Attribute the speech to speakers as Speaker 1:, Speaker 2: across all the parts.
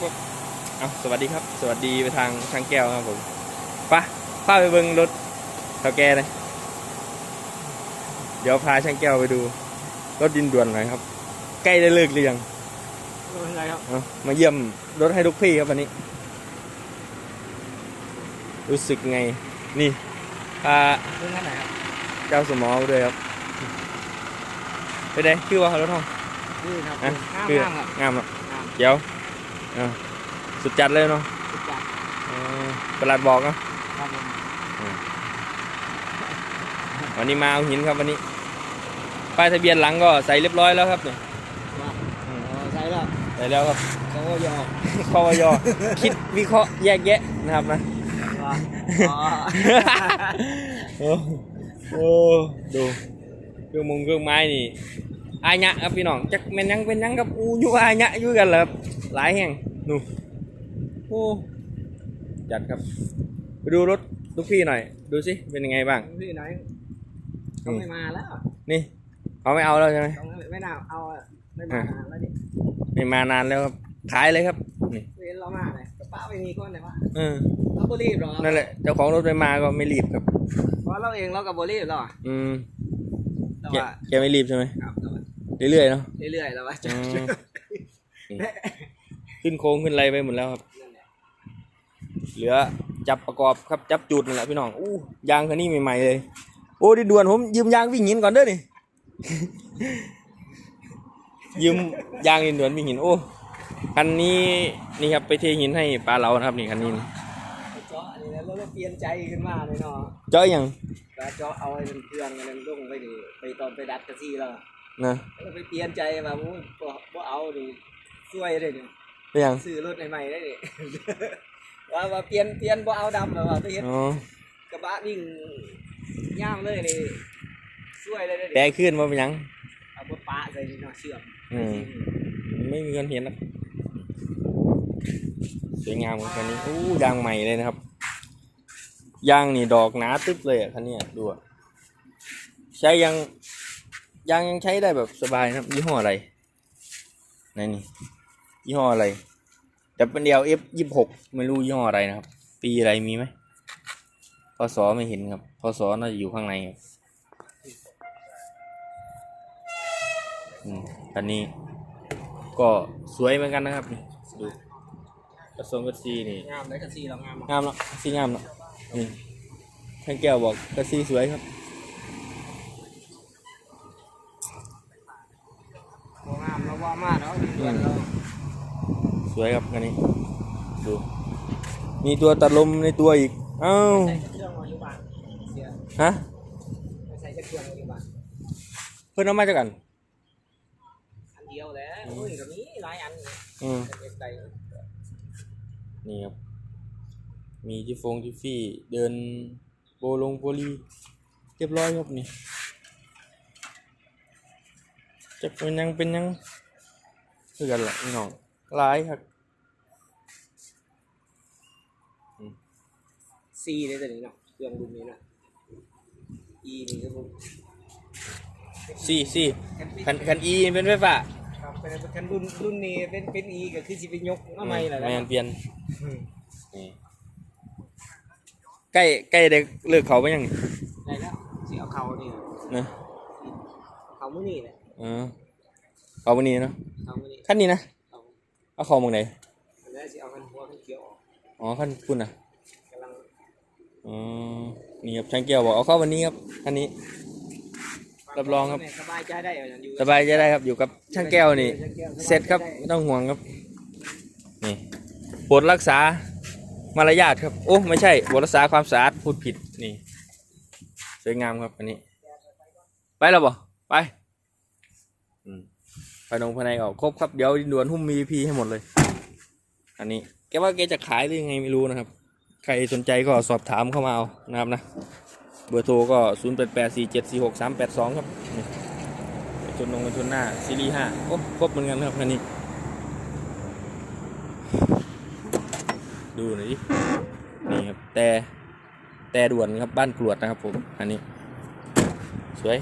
Speaker 1: ปุ๊บเอาสวัสดีครับ สวัสดีไปทางช่างแก้วครับผมไปะพาไปเบิ่งรถเท่าแกเลยเดี๋ยวพาช่างแก้วไปดู รถดินด่วนหน่อยครับ ใกล้ได้เลิกหรือยัง
Speaker 2: เป็นไงครับ
Speaker 1: เอามาเยี่ยมรถให้ลูกพี่ครับวันนี้ รู้สึกไง นี่พา
Speaker 2: เรื่องไหนครับ
Speaker 1: เจ้าสมอมาด้วยครับไปไหนคือว่าเขารถห้อง
Speaker 2: นี่ครับ
Speaker 1: อะ
Speaker 2: ห้าม
Speaker 1: คือ
Speaker 2: ห้ามครับ
Speaker 1: งามอะ
Speaker 2: ห้าม
Speaker 1: เดี๋ยวเอาสุดจัดเลยเนาะ
Speaker 2: ทุกอย่าง
Speaker 1: เออประหลัดบอกเนาะ
Speaker 2: ครับผม
Speaker 1: วันนี้มาเอาหินครับวันนี้ ป้ายทะเบียนหลังก็ใส่เรียบร้อยแล้วครับเนี่ย
Speaker 2: ว่าอ๋อใช่แล้ว
Speaker 1: ใส่แล้วครับ
Speaker 2: เขาก็ยอม
Speaker 1: ข้อยอคิดวิเคราะห์แยกแยะนะครับนะ
Speaker 2: ว่าอ๋อ
Speaker 1: โอ้โอ้ดูเครื่องมุงเครื่องไม้นี่ อายะครับพี่น้องจักแม่นยังเป็นยังกับอูอยู่อายะอยู่กันแล้วครับหลายแห่งนู่นโอ้จัดครับไปดูรถลูกพี่หน่อย ดูสิเป็นยังไงบ้าง
Speaker 2: พี่ไหนเขาไม่มาแล้ว
Speaker 1: นี่เขาไม่เอาแล้วใช่ไหม
Speaker 2: เขาไม่น่าเอาอะไม่มานานแล้วนี่
Speaker 1: ไม่มานานแล้วครับขายเลยครับนี่
Speaker 2: เว้นเรามาเลยกระเป๋าไม่มีก้อนไหนวะ
Speaker 1: เออ
Speaker 2: เราบรีบหรอ
Speaker 1: นั่นแหละเจ้าของรถไม่มาก็ไม่รีบครับ
Speaker 2: เพราะเราเองเรากับบรีบหรอ
Speaker 1: อืม
Speaker 2: แต่
Speaker 1: แก
Speaker 2: ว่า
Speaker 1: แกไม่รีบใช่ไหม
Speaker 2: ครับแต่ว่า
Speaker 1: เรื่อยๆเนาะ
Speaker 2: เรื่อยๆแล้วว่า
Speaker 1: อืม ขึ้นโค้งขึ้นอะไรไปหมดแล้วครับ เหลือจับประกอบครับจับจุดนั่นแหละพี่น้องอู้ยางคันนี้ใหม่ๆเลย โอ้ดิด่วนผมยืมยางวิ่งหินก่อนเด้อนี่ ยืมยางดินด่วนวิ่งหินโอ้คันนี้นี่ครับไปเทหินให้ปลาเรานะครับนี่คันนี้นี่
Speaker 2: เจาะนี่แล้วเราเปลี่ยนใจขึ้นมาเลยเนาะ
Speaker 1: เจ้าอย่าง
Speaker 2: ก็เจาะเอาไอ้เป็นเครื่องมันลงไปนี่ไปตอนไปดัดกระซี่แล้ว
Speaker 1: นะ
Speaker 2: แล้วไปเปลี่ยนใจว่าโอ้ยบ่บ่เอาดิช่วยเลยนี่
Speaker 1: เป็นอย่าง
Speaker 2: ซื้อรถใหม่ๆได้ดิว่าว่าเปลี่ยนเปลี่ยนบ่เอาดำแล้วว่าไปเฮ็ด
Speaker 1: อ๋อก
Speaker 2: ระบะวิ่งย่างเลยนี่ช่วยเลยได้ดิ
Speaker 1: แต่ขึ้นมาเป็นหยัง
Speaker 2: เอาบ่ปะใส่นี่เนาะเชื่อม
Speaker 1: อืมไม่มีคนเห็นนะสวยงามครับคันนี้อู้ยางใหม่เลยนะครับยางนี่ดอกหนาตึ๊บเลยอะคันเนี้ยดูอะใช้ยัง ยางยังใช้ได้แบบสบายนะครับ ยี่ห้ออะไรไหนนี่ยี่ห้ออะไรแต่เป็นเดียว F ยี่หกไม่รู้ยี่ห้ออะไรนะครับ ปีอะไรมีไหมพศไม่เห็นครับพศน่าจะอยู่ข้างในครับอันนี้ก็สวยเหมือนกันนะครับนี่ดูกระทรวงกระซีนี่
Speaker 2: งามเลยกระซีเรางาม
Speaker 1: งามเนาะซีงามเนาะนี่ท่านแก้วบอกกระซีสวยครับ
Speaker 2: บ่งามเราบ่มาเนาะเดือนเรา
Speaker 1: สวยครับคันนี้ ดู มีตัวตัดลมในตัวอีก เอ้า
Speaker 2: ใส่เครื่องมาอยู่บ้านเสีย
Speaker 1: ฮะ
Speaker 2: ใส่เครื่องมาอยู่บ้าน
Speaker 1: เพื่อนเอามาจากกัน
Speaker 2: อันเดียวแหละโอ้ยก็มีหลายอัน
Speaker 1: อืม
Speaker 2: เอ็ดใด
Speaker 1: นี่ครับ มีจิฟงจิฟฟี่ เดินโบลงโบลีเรียบร้อยครับนี่จะเป็นยังเป็นยัง คือกันแหละพี่น้องหลายครับ
Speaker 2: ซีเลยตัวนี้เนาะเครื่องรุ่นนี้เนาะอีนี่ก็ผม
Speaker 1: สี่สี่คันคันอีเป็นไฟฟ้า
Speaker 2: ครับเป็นเป็นรุ่นรุ่นนี้เป็นเป็นอีก็คือสิไปยกมาใหม่แหละ
Speaker 1: แมน
Speaker 2: นะ
Speaker 1: เปลี่ยนนี่ใกล้ใกล้ได้เลิกเขาไปยังนี่
Speaker 2: ได้แล้วสิเอาเขานี่
Speaker 1: นะ
Speaker 2: เขามื้อนี้แหละ
Speaker 1: เออ เขาวันนี้เนาะ
Speaker 2: เขามื้อนี้
Speaker 1: ขั้นนี้นะ
Speaker 2: เอา
Speaker 1: เอาเขามองไหน
Speaker 2: อันนี้สิเอาคันหัวคันเขียวออก
Speaker 1: อ๋อขั้นคุณอะ
Speaker 2: กำลัง
Speaker 1: อ๋อนี่ครับช่างเกียวบอกเอาเข้าวันนี้ครับคันนี้ รับรองครับ
Speaker 2: สบายใจได้อยู่
Speaker 1: สบายใจได้ครับอยู่กับช่างแก้วนี่
Speaker 2: ช่างแก้วสบายใจได้
Speaker 1: เสร็จครับไม่ต้องห่วงครับนี่โปรดรักษามารยาทครับโอ้ไม่ใช่โปรดรักษาความสะอาดพูดผิดนี่สวยงามครับอันนี้ ไปแล้วบ่ไปอืม ภายนงภายในออกครบครับ เดี๋ยวด่วนหุ้มมีพีให้หมดเลย อันนี้ แกว่าแกจะขายหรือยังไงไม่รู้นะครับ ใครสนใจก็สอบถามเข้ามาเอานะครับนะ เบอร์โทรก็ 0 8 8 4 7 4 6 3 8 2 ครับชนลงชนหน้าซีรีส์5โอ้ครบเหมือนกันครับคันนี้ ดูหน่อยดินี่ครับ แต่แต่ด่วนครับบ้านกรวดนะครับผม อันนี้ สวย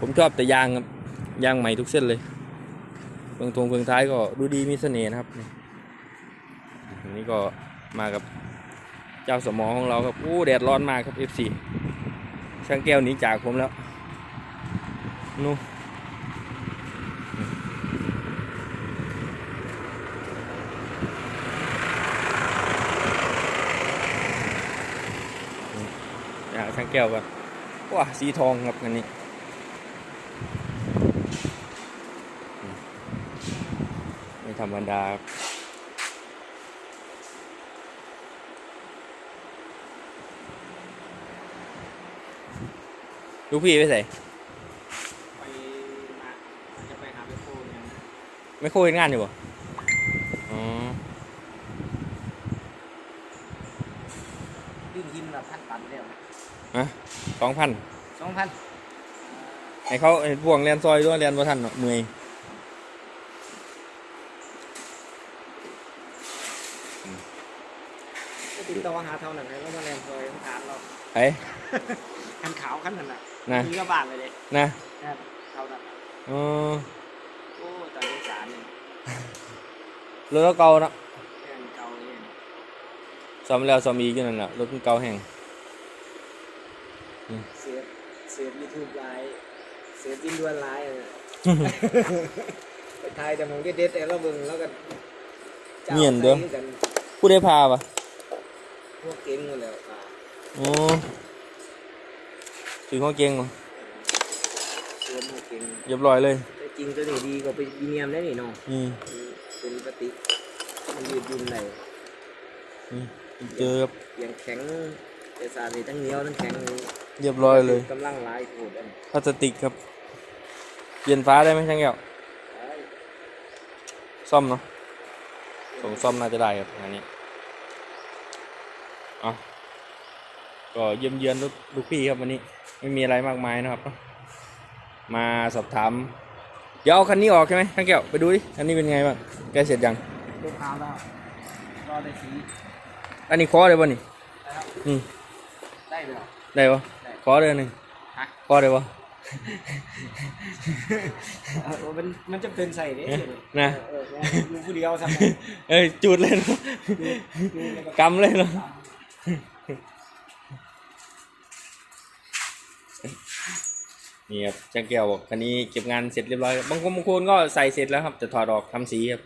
Speaker 1: ผมชอบแต่ยางครับ ยางใหม่ทุกเส้นเลย เฟืองทงเฟืองท้ายก็ดูดีมีเสน่ห์นะครับนี่ก็มากับเจ้าสมองของเราครับอู้แดดร้อนมากครับ FC ช่างแก้วหนีจากผมแล้วนู่นอ่าช่างแก้วก่อนว้าสีทองครับอันนี้อืมไม่ธ รรมดาครับลูกพี่ไปใส่
Speaker 2: ไปมาจะไปหาไปโคเนี่ย
Speaker 1: ไม่คุยงานอยู่บ่อ๋อ
Speaker 2: วิ่งหินแบบพันตันแล้ว
Speaker 1: ฮะสองพัน
Speaker 2: สองพัน
Speaker 1: ให้เขาไอ้พวงเรียนซอยด้วยเรียนบ่ทันเนาะเมื่อย
Speaker 2: ติดต่อหาเท่านั้นแล้วมาแรงซอยต้องถามเรา
Speaker 1: ไป
Speaker 2: คันขาวคันนั้นน่ะ
Speaker 1: นะ
Speaker 2: มีกระบาดเลยเลย
Speaker 1: นะ
Speaker 2: นั่นเท่านั้นน่ะ
Speaker 1: อ๋อ
Speaker 2: โอ้ตอนนี้สารเนี่ย
Speaker 1: รถเราเก่าเนาะ
Speaker 2: แค่เก่าเนี่ย
Speaker 1: ซ่อมแล้วซ่อมอีกอยู่นั่นแหละรถมันเก่าแห้ง
Speaker 2: เสียเสียยูทูบไลฟ์เสียจินดวนไลฟ์อะไปถ่ายแต่มองเด็ดๆแต่เราเบิ่งแล้วก็จ้า
Speaker 1: เงียนเด้อ
Speaker 2: ใส่กัน
Speaker 1: ผู้ได้พาปะ
Speaker 2: พวกเก่งหมดแล้วค่ะ
Speaker 1: อ๋อถือของเก่งบ่
Speaker 2: สวมพวกเก่ง
Speaker 1: เรียบร้อยเลย
Speaker 2: แต่จริงตัวนี้ดีกว่าไปยีเนียมได้นี่เนาะ
Speaker 1: นี่
Speaker 2: เป็นปฏิกมันยืดยุ่นได้
Speaker 1: นี่เจอครับ
Speaker 2: ยังแข็งแต่สารนี่ทั้งเหนียวทั้งแข็ง
Speaker 1: เรียบร้อยเลย
Speaker 2: กำลังหลายโผดอัน
Speaker 1: พลาสติกครับ เปลี่ยนฟ้าได้ไหมช่างแก้ว
Speaker 2: ไอ้
Speaker 1: ซ่อมเนาะส่งซ่อมน่าจะได้ครับงานนี้ เอะก็เยี่ยมเยือนลูกลูกพี่ครับวันนี้ ไม่มีอะไรมากมายนะครับ มาสอบถาม เดี๋ยวเอาคันนี้ออกใช่ไหมช่างแก้วไปดูดิคันนี้เป็นไงบ้างใกล้เสร็จยัง
Speaker 2: ลูกค้าแล้วรอได้สี
Speaker 1: อันนี้ขอได้ป่ะนี่
Speaker 2: นะครับ
Speaker 1: นี่
Speaker 2: ได้แล้ว
Speaker 1: ได้ป่ะ
Speaker 2: ได้
Speaker 1: ขอเดือนหนึ่ง
Speaker 2: ฮะ
Speaker 1: ขอได้ป่ะ
Speaker 2: เออมันมันจะเป็นใส่เด้
Speaker 1: เอ๊ะนะ
Speaker 2: เออเอออยู่ผู้เดียวสัก
Speaker 1: เอ้ยจูดเลยเนาะกำเลยเนาะ นี่ครับช่างแก้วบอกคันนี้เก็บงานเสร็จเรียบร้อยบางคนบางคนก็ใส่เสร็จแล้วครับจะถอดออกทำสีครับ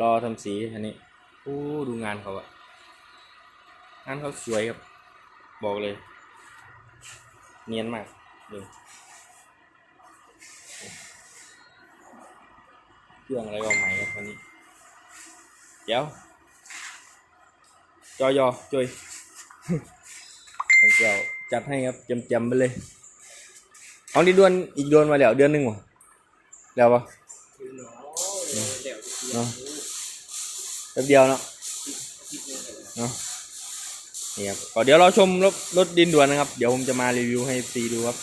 Speaker 1: รอทำสีอันนี้โอ้ดูงานเขาอะงานเขาสวยครับ บอกเลย เนียนมากดูเครื่องอะไรก็ใหม่ครับวันนี้ เดี๋ยว จอยอจุยทางเจ้าจัดให้ครับจำๆไปเลยเอานี่ดวนอีกดวนมาแล้วเดือนหนึ่งวะแล้วปะ
Speaker 2: เดี๋ยวเดี๋ยว
Speaker 1: เนาะแป๊บเดียวเนาะเนาะนี่ครับก็เดี๋ยวเราชมรถรถดินด่วนนะครับ เดี๋ยวผมจะมารีวิวให้ซีดูครับ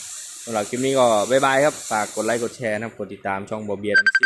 Speaker 1: สำหรับคลิปนี้ก็บ๊ายบายครับ ฝากกดไลค์กดแชร์นะครับ กดติดตามช่องบอเบียร์ดัมซิ